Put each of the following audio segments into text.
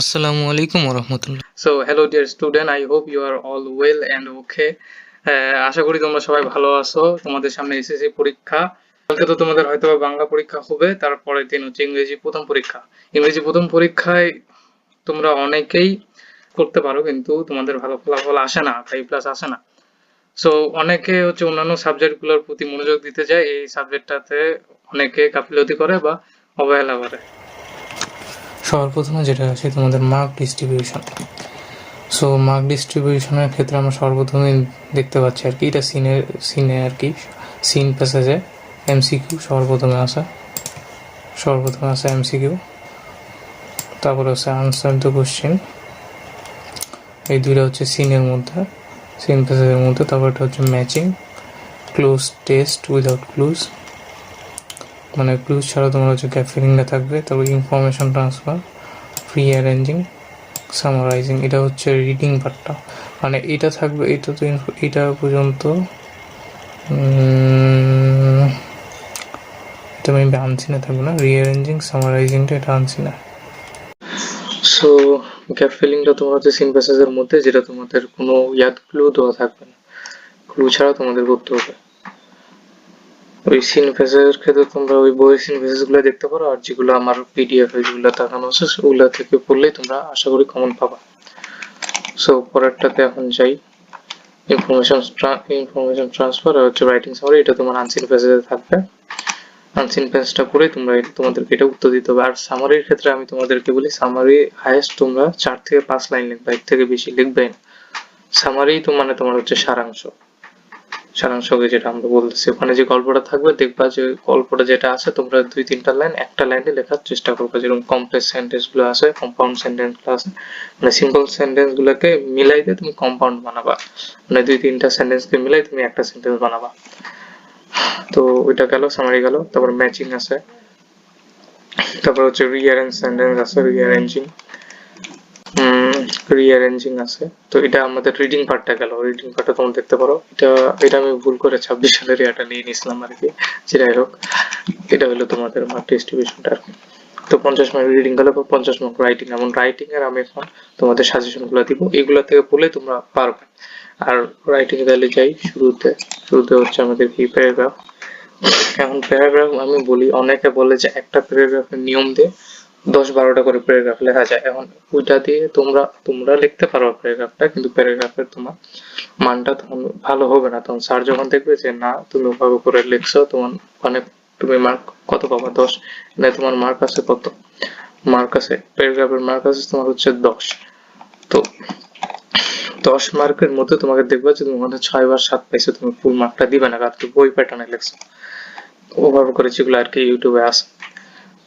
আসসালামু আলাইকুম রহমতুল্লাহ hello dear student, I hope you are all well and okay. আহ, আশা করি তোমরা সবাই ভালো আছো। তোমাদের সামনে এসএসসি পরীক্ষা। কালকে তো তোমাদের হয়তো বাংলা পরীক্ষা হবে তারপরের দিন হচ্ছে ইংরেজি প্রথম পরীক্ষা। ইংরেজি প্রথম পরীক্ষায় তোমরা অনেকেই করতে পারো কিন্তু তোমাদের ভালো ফলাফল আসে না ফাইভ প্লাস আসে না। সো অনেকে হচ্ছে অন্যান্য সাবজেক্টগুলোর প্রতি মনোযোগ দিতে যায় এই সাবজেক্টটাতে অনেকে গাফিলতি করে বা অবহেলা করে। সবার প্রথমে যেটা আছে তোমাদের মার্ক ডিস্ট্রিবিউশন সো মার্ক ডিস্ট্রিবিউশনের ক্ষেত্রে আমরা সর্বপ্রথমে দেখতে পাচ্ছি আর কি, এটা সিনের সিনে আর কি সিন প্যাসেজে এমসিকিউ সর্বপ্রথমে আসে সর্বপ্রথমে আসে এমসিকিউ তারপরে হচ্ছে আনসার দ্য কোশ্চেন এই দুইটা হচ্ছে সিনের মধ্যে সিন প্যাসেজের মধ্যে। তারপর এটা হচ্ছে matching cloze test without clues মানে ক্লুজ ছাড়া তোমার হচ্ছে গ্যাপ ফিলিংটা থাকবে, তারপর information transfer free arranging summarising এটা হচ্ছে রিডিং পার্টটা মানে এটা থাকবে, এটা তো এটা পর্যন্ত এটা আমি আনছি না থাকবে না। রিঅ্যারেঞ্জিং সামারাইজিংটা এটা আনছি না সো গ্যাপ ফিলিংটা তোমার হচ্ছে সিন প্যাসেজের মধ্যে, যেটা তোমাদের কোনো ইয়াদ ক্লু দেওয়া থাকবে না। ক্লু ছাড়া তোমাদের করতে হবে। ওই সিন প্যাসেজের ক্ষেত্রে তোমরা ওই বইয়ের সিন প্যাসেজগুলো দেখতে পারো, আর যেগুলো আমার পিডিএফ যেগুলো দেখানো আছে, সেগুলো থেকে পড়লেই তোমরা আশা করি কমন পাবা। সো পরেরটাতে এখন যাই। ইনফরমেশন ইনফরমেশন ট্রান্সফার আর হচ্ছে রাইটিং সামারি এটা তোমার আনসিন প্যাসেজে থাকবে। আনসিন পেজটা করে তোমরা এটা- তোমাদেরকে এটা উত্তর দিতে হবে। আর সামারির ক্ষেত্রে আমি তোমাদেরকে বলি সামারি হাইয়েস্ট তোমরা চার থেকে পাঁচ লাইন লিখবে, এর থেকে বেশি লিখবে না। সামারি তো মানে তোমার হচ্ছে সারাংশ। সারাংশকে যেটা আমরা বলতেছি। ওখানে যে গল্পটা থাকবে, দেখবা যে গল্পটা যেটা আছে, তোমরা দুই, তিনটা লাইন, একটা লাইনে লেখার চেষ্টা করবে। যেরকম কমপ্লেক্স সেন্টেন্সগুলো আছে কম্পাউন্ড সেন্টেন্সগুলো আছে মানে সিম্পল সেন্টেন্স গুলোকে মিলাই দিয়ে তুমি কম্পাউন্ড বানাবা। মানে দুই, তিনটা সেন্টেন্স কে মিলাই তুমি একটা সেন্টেন্স বানাবা। তো ওইটা গেল সামারি গেল, তারপর ম্যাচিং আছে। তারপর হচ্ছে রিঅ্যারেঞ্জ সেন্টেন্স আছে রিঅ্যারেঞ্জিং রিঅ্যারেঞ্জিং আছে। তো এটা আমাদের রিডিং পার্টটা গেল। রিডিং পার্টটা তোমরা দেখতে পারো। এটা এটা আমি ভুল করে ছাব্বিশ সালের এটা নিয়ে নিয়েছিলাম আর কি। যেটাই হোক, এটা হলো তোমাদের মার্ক ডিস্ট্রিবিউশনটা আর কি। তো পঞ্চাশ মার্ক রিডিং গেলে বা পঞ্চাশ মার্ক রাইটিং এমন রাইটিং এর আমি এখন তোমাদের সাজেশনগুলো দিব। এগুলো থেকে পড়লে তোমরা পারবে। আর রাইটিং এ তাহলে যাই শুরুতে। শুরুতে হচ্ছে আমাদের কি প্যারাগ্রাফ এখন প্যারাগ্রাফ আমি বলি, অনেকে বলে যে একটা প্যারাগ্রাফের নিয়ম দিয়ে দশ বারোটা করে প্যারাগ্রাফ লেখা যায়। এখন ওইটা দিয়ে তোমরা তোমরা লিখতে পারো প্যারাগ্রাফটা কিন্তু প্যারাগ্রাফের তোমার মানটা তখন ভালো হবে না। তখন স্যার যখন দেখবে যে, না, তুমি ওভাবে করে লিখছো, তোমার মানে তুমি মার্ক কত পাবা? দশ? না, তোমার মার্ক আছে কত? মার্ক আছে প্যারাগ্রাফের মার্ক আছে তোমার হচ্ছে দশ। তো দশ মার্কের মধ্যে তোমাকে দেখবে যে তুমি মধ্যে ছয় বার সাত পাইছো, তুমি ফুল মার্কটা দিবে না, কারণ তুমি বই প্যাটার্নে লিখছো। ওভাবে করে যেগুলো আর কি ইউটিউবে আসে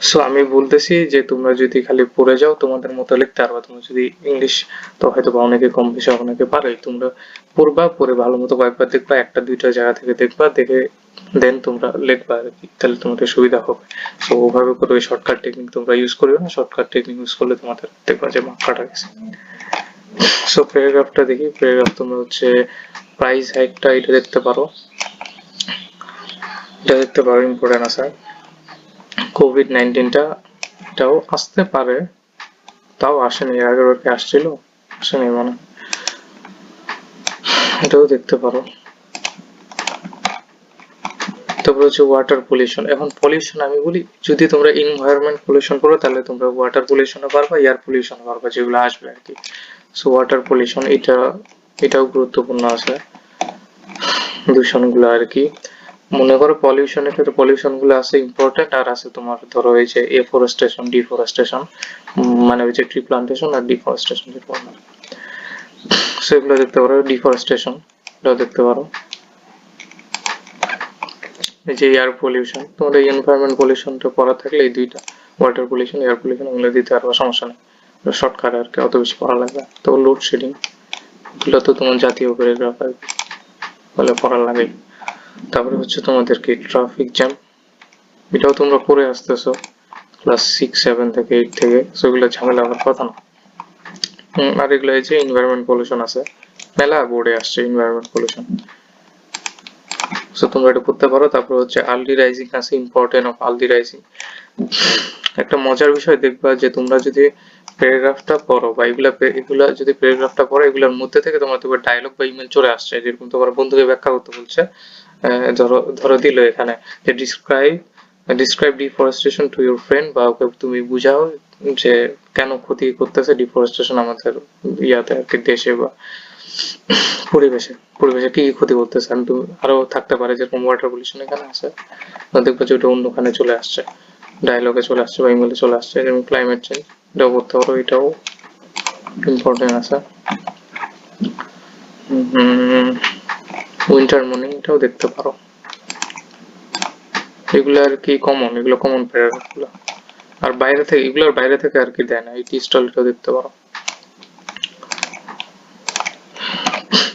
সো আমি বলতেছি যে তোমরা যদি খালি পড়ে যাও, তোমাদের মতো লিখতে পারবা তুমি যদি ইংলিশ তো হয়তো বা অনেকে কম বেশি অনেকে পারে। তোমরা পড়বা, পড়ে ভালো মতো কয়েকবার দেখবা, একটা, দুইটা জায়গা থেকে দেখবা, দেখে দেন তোমরা লিখবা আর কি, তাহলে তোমাদের সুবিধা হবে। সো ওভাবে করে ওই শর্টকাট টেকনিক তোমরা ইউজ করবে না শর্টকাট টেকনিক ইউজ করলে তোমাদের দেখবা যে মার্ক কাটা গেছে। সো প্যারাগ্রাফটা দেখি প্যারাগ্রাফ তোমরা হচ্ছে প্রাইস হাইকটা এটা দেখতে পারো। এটা দেখতে পারো ইম্পর্টেন্ট আছে। কোভিড নাইনটিনটা এটাও আসতে পারে। তাও আসেনি, এর আগের বার কি আসছিল? আসেনি মানে। এটাও দেখতে পারো। হচ্ছে ওয়াটার পলিউশন এখন পলিউশন আমি বলি, যদি তোমরা এনভায়রনমেন্ট পলিউশন করো, তাহলে তোমরা ওয়াটার পলিউশনও পারবা এয়ার পলিউশন পারবা যেগুলো আসবে আর কি। সো ওয়াটার পলিউশন এটা, এটাও গুরুত্বপূর্ণ আছে। দূষণগুলো আর কি। মনে করো পলিউশনের ক্ষেত্রে পলিউশনগুলো আছে ইম্পর্টেন্ট আর আছে তোমার ধরো এই যে এফরেস্টেশন ডিফরেস্টেশন মানে ওই যে ট্রি প্লান্টেশন আর ডিফরেস্টেশন যেটা বলা হয়। সেগুলো দেখতে পারো ডিফরেস্টেশন দেখতে পারো এই যে এয়ার পলিউশন তোমাদের এনভায়রনমেন্ট পলিউশনটা পড়া থাকলে এই দুইটা ওয়াটার পলিউশন এয়ার পলিউশন ওগুলো দিতে পারব সমস্যা নেই শর্টকাট আর কি, অত বেশি পড়া লাগবে। তো লোড শেডিং এগুলো তো তোমার জাতীয় প্যারাগ্রাফ আর বলে পড়া লাগে তারপরে হচ্ছে তোমাদের কি ট্রাফিক জ্যাম এটাও তোমরা পড়ে আসতেছো ক্লাস সিক্স সেভেন থেকে এইট থেকে সেগুলো ঝামেলা হওয়ার কথা না। আর এগুলো এই যে এনভায়রনমেন্ট পলিউশন আছে, মেলা বোর্ডে আসছে এনভায়রনমেন্ট পলিউশন সো তোমরা এটা পড়তে পারো, তারপর হচ্ছে আলডি রাইজিং আছে ইম্পর্টেন্ট অফ আলডি রাইজিং একটা মজার বিষয় দেখবা যে তোমরা যদি প্যারাগ্রাফটা পড়ো বা এগুলা এগুলা যদি প্যারাগ্রাফটা পড়ো, এগুলোর মধ্যে থেকে তোমার তোমার ডায়লগ বা ইমেল চলে আসছে, যেরকম তোমার বন্ধুকে ব্যাখ্যা করতে বলছে। ধরো ধরো দিল এখানে। যে describe describe deforestation to your friend বা ওকে তুমি বুঝাও যে কেন ক্ষতি করতেছে ডিফরেস্টেশন আমাদের ইয়াতে আর কি দেশে বা পরিবেশে। পরিবেশে কি ক্ষতি করতেছে? আমি তুমি আরও থাকতে পারে যেরকম ওয়াটার পলিউশন এখানে আছে। দেখবে যে ওটা অন্যখানে চলে আসছে। ডায়লগে চলে আসছে বা ইমেলে চলে আসছে। যেমন ক্লাইমেট চেঞ্জ এটাও করতে পারো, এটাও ইম্পর্টেন্ট আছে। উইন্টার মর্নিং এটাও দেখতে পারো। এগুলো আর কি কমন এগুলো কমন প্যারাগ্রাফগুলো আর বাইরে থেকে এগুলোর বাইরে থেকে আর কি দেয় না, এই টি স্টলটাও দেখতে পারো।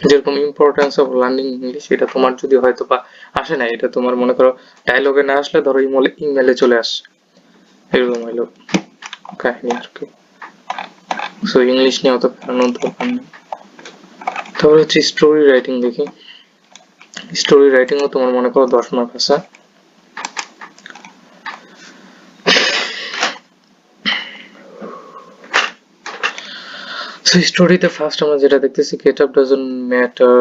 যেরকম ইম্পর্টেন্স অফ লার্নিং ইংলিশ এটা তোমার যদি হয়তো বা আসে না, এটা তোমার মনে করো ডায়লগে না আসলে ধরো ইমেলে ইমেলে চলে আসছে এরকম হইল কাহিনী আর কি। সো ইংলিশ নিয়ে অত প্যারানোর দরকার নেই। তারপরে হচ্ছে স্টোরি রাইটিং দেখি। স্টোরি রাইটিংও তোমার মনে করো দশ মার্ক আছে। সেই স্টোরিতে ফার্স্ট আমরা যেটা দেখতেছি গেট আপ ডাজন্ট ম্যাটার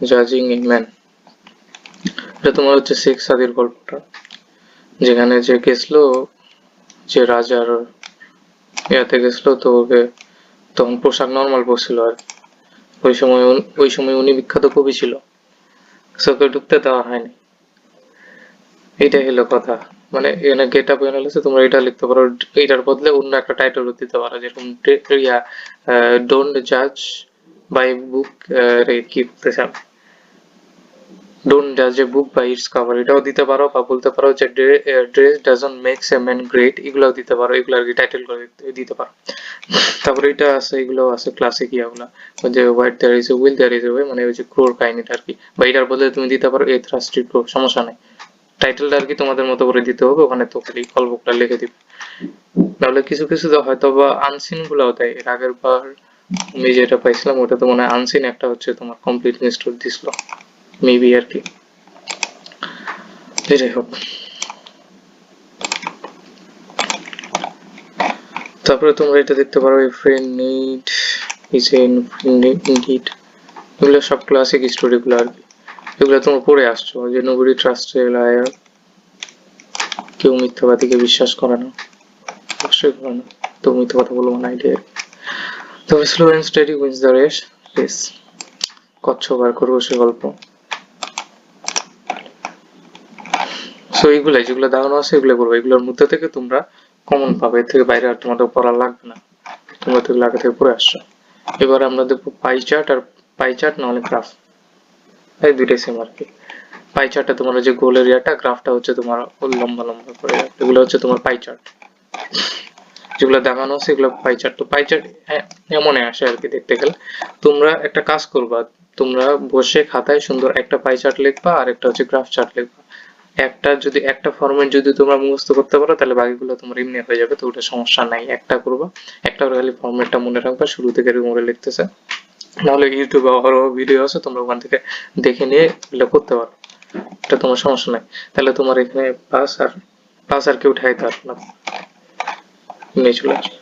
জাজিং এ ম্যান এটা তোমার হচ্ছে শেখ সাদির গল্পটা। যেখানে যে গেছিল, যে রাজার ইয়াতে গেছিল, তো ওকে তখন পোশাক নর্মাল পরছিল আর। ওই সময় ওই সময় উনি বিখ্যাত কবি ছিল। ওকে ঢুকতে দেওয়া হয়নি। এটাই হলো কথা। মানে এখানে গেট আপ অ্যানালিসিস তোমরা এটা লিখতে পারো। এটার বদলে অন্য একটা টাইটেল দিতে পারো, যেরকম ডোন্ট জাজ বাই বুক কি বলতেছে ডোন্ট জাজ a book by its cover এটাও দিতে পারো বা বলতে পারো যে dress doesn't makes a man great এগুলাও দিতে পারো এগুলো আর কি টাইটেল করে দিতে- পারো। তারপরে এটা আছে এগুলো আছে ক্লাসিক ইয়াগুলা যে white there is a will there is a way মানে ওই যে ক্রোর কাহিনীটা আর কি। বা এটার বদলে তুমি দিতে পারো এ থ্রাস্টি ক্রো সমস্যা নাই। টাইটেলটা আর কি তোমাদের মতো করে দিতে হবে, ওখানে তো খালি গল্পটা লিখে দিবে। তাহলে কিছু কিছু তো হয়তো বা আনসিন গুলাও দেয়। এর আগের বার আমি যেটা পাইছিলাম, ওটা তো মনে হয় আনসিন একটা হচ্ছে তোমার কমপ্লিট ইনস্টল দিছিল। মেবি আর কি। যাই হোক। তারপরে তোমরা এটা দেখতে পারো friend need is in need এগুলো সব ক্লাসিক স্টোরি গুলো আর কি। এগুলো তোমরা পড়ে আসছো, যে নোবডি ট্রাস্ট লায়ার কেউ মিথ্যাবাদীকে বিশ্বাস করে না। অবশ্যই করে না। তো মিথ্যা কথা বলব না আইডিয়া তবে slow and steady wins the race race কচ্ছপ আর খরগোশের গল্প। সো এইগুলাই যেগুলো দেখানো আছে এগুলো করব এগুলোর মধ্যে থেকে তোমরা কমন পাবে। এর থেকে বাইরে আর তোমাদের পড়া লাগবে না। তোমরা তো এগুলো আগে থেকে পড়ে আসছো। এবার আমরা দেখব পাই চার্ট আর পাই চার্ট নাহলে গ্রাফ এই দুইটাই সেম আর কি। পাই চার্টটা তোমার যে গোল এরিয়াটা গ্রাফটা হচ্ছে তোমার লম্বা লম্বা করে। এগুলো হচ্ছে তোমার পাই চার্ট যেগুলো দেখানো আছে, এগুলো পাই চার্ট তো পাই চার্ট এমন আসে আর কি দেখতে গেলে। তোমরা একটা কাজ করবা। তোমরা বসে খাতায় সুন্দর একটা পাই চার্ট লিখবা আর একটা হচ্ছে গ্রাফ চার্ট লিখবা। একটা যদি, একটা ফরম্যাট যদি তোমরা মুখস্থ করতে পারো, তাহলে বাকিগুলো তোমার এমনি হয়ে যাবে, তো ওটা সমস্যা নাই। একটা করবা, একটা করে খালি ফরম্যাটটা মনে রাখবা, শুরু থেকে করে লিখতেছে। নাহলে ইউটিউবে আরও ভিডিও আছে, তোমরা ওখান থেকে দেখে নিয়ে এগুলো করতে পারো। এটা তোমার সমস্যা নাই। তাহলে তোমার এখানে প্লাস আর প্লাস আর কেউ উঠাইতে পারবে না? নিয়ে চলে আসবে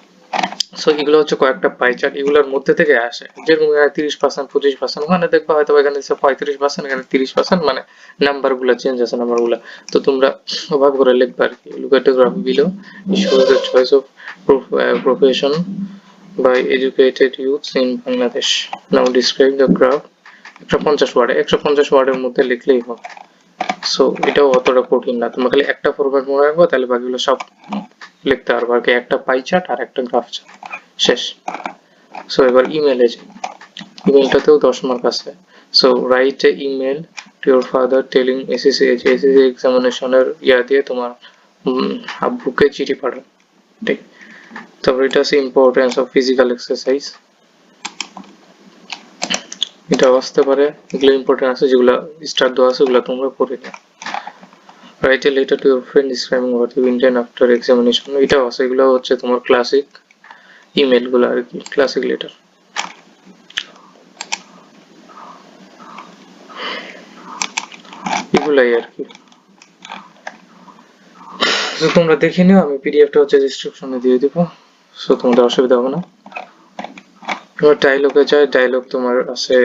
সো এগুলো হচ্ছে কয়েকটা পাই চার্ট এগুলোর মধ্যে থেকে আসে। যেরকম এখানে তিরিশ পার্সেন্ট পঁচিশ পার্সেন্ট ওখানে দেখবা হয়তো এখানে দিচ্ছে পঁয়ত্রিশ পার্সেন্ট এখানে তিরিশ পার্সেন্ট মানে নাম্বারগুলো চেঞ্জ আছে নাম্বারগুলা। তো তোমরা ওভাবে করে লিখবে আর কি। Look at graph below the choice of prof- uh, profession by educated youths in Bangladesh. Now describe একশো পঞ্চাশ ওয়ার্ডে একশো পঞ্চাশ ওয়ার্ডের মধ্যে লিখলেই হবে। সো এটাও অতটা কঠিন না। তোমরা খালি একটা ফরম্যাট মনে রাখব তাহলে বাকিগুলো সব লিখতে পারব। আর কি একটা পাই চার্ট আর একটা গ্রাফ চার্ট শেষ। সো এবার ইমেলে যাই। ইমেলটাতেও দশ মার্ক আছে। So write a email to your father telling SSC SSC এক্সামিনেশনের ইয়া দিয়ে তোমার আব্বুকে চিঠি পাঠাও ঠিক? তারপর এটা আছে ইম্পর্টেন্স অফ ফিজিক্যাল এক্সারসাইজ এটাও আসতে পারে। এগুলো ইম্পর্টেন্ট আছে, যেগুলো স্টার দেওয়া আছে, ওগুলো তোমরা পড়ে নাও। Write a letter to your friend describing what you intend after examination এটাও আছে এগুলো হচ্ছে তোমার ক্লাসিক ইমেলগুলো আর কি ক্লাসিক লেটার এগুলাই আর কি। তো তোমরা দেখে নিও, আমি পিডিএফটা হচ্ছে ডিসক্রিপশনে দিয়ে দিব সো তোমাদের অসুবিধা হবে না। এবার ডায়লগে যায় ডায়লগ তোমার আছে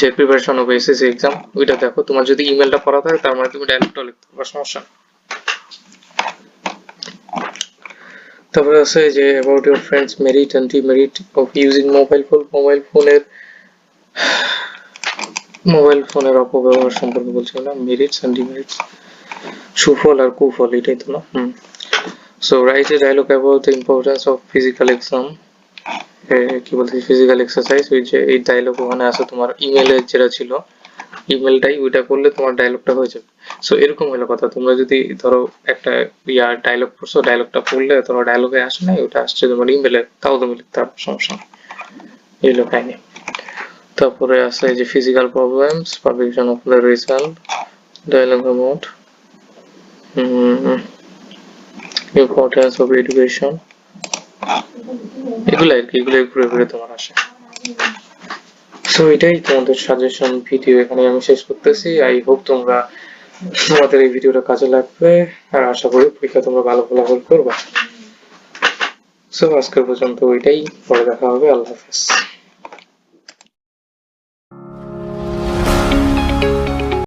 যে প্রিপারেশন হবে এসএসসি এক্সাম ওইটা দেখো। তোমার যদি ইমেলটা পড়া থাকে, তার মানে তুমি ডায়লগটা লিখতে পারো, সমস্যা। তারপরে আছে যে about your friends merit and demerit of using mobile phone mobile ফোনের মোবাইল ফোনের অপব্যবহার সম্পর্কে বলছিলাম মেরিটস অ্যান্ড ডিমেরিটস সুফল আর কুফল, এটাই তো না? So write a dialogue about the importance of physical exam কি বলতে ফিজিক্যাল এক্সারসাইজ ওই যে এই ডায়লগ ওখানে আছে তোমার ইমেলে যেটা ছিল ইমেলটাই ওইটা করলে তোমার ডায়লগটা হয়ে যাবে। সো এরকম হলো কথা। তোমরা যদি ধরো একটা ইয়া ডায়লগ পড়ছো ডায়লগটা পড়লে তোমার ডায়লগে আসে নাই ওটা আসছে তোমার ইমেলে তাও তুমি লিখতে পারো সমস্যা নেই। এই হলো কাহিনী। তারপরে আছে যে physical problems publication of the result dialogue about importance of education এগুলো আর কি, এগুলো ঘুরে ঘুরে তোমার আসে। সো এটাই তোমাদের সাজেশন ভিডিও এখানে আমি শেষ করতেছি। আই হোপ তোমরা তোমাদের এই ভিডিওটা কাজে লাগবে, আর আশা করি পরীক্ষা তোমরা ভালো ফলাফল করবে। সো আজকের পর্যন্ত ওইটাই, পরে দেখা হবে, আল্লাহ হাফেজ।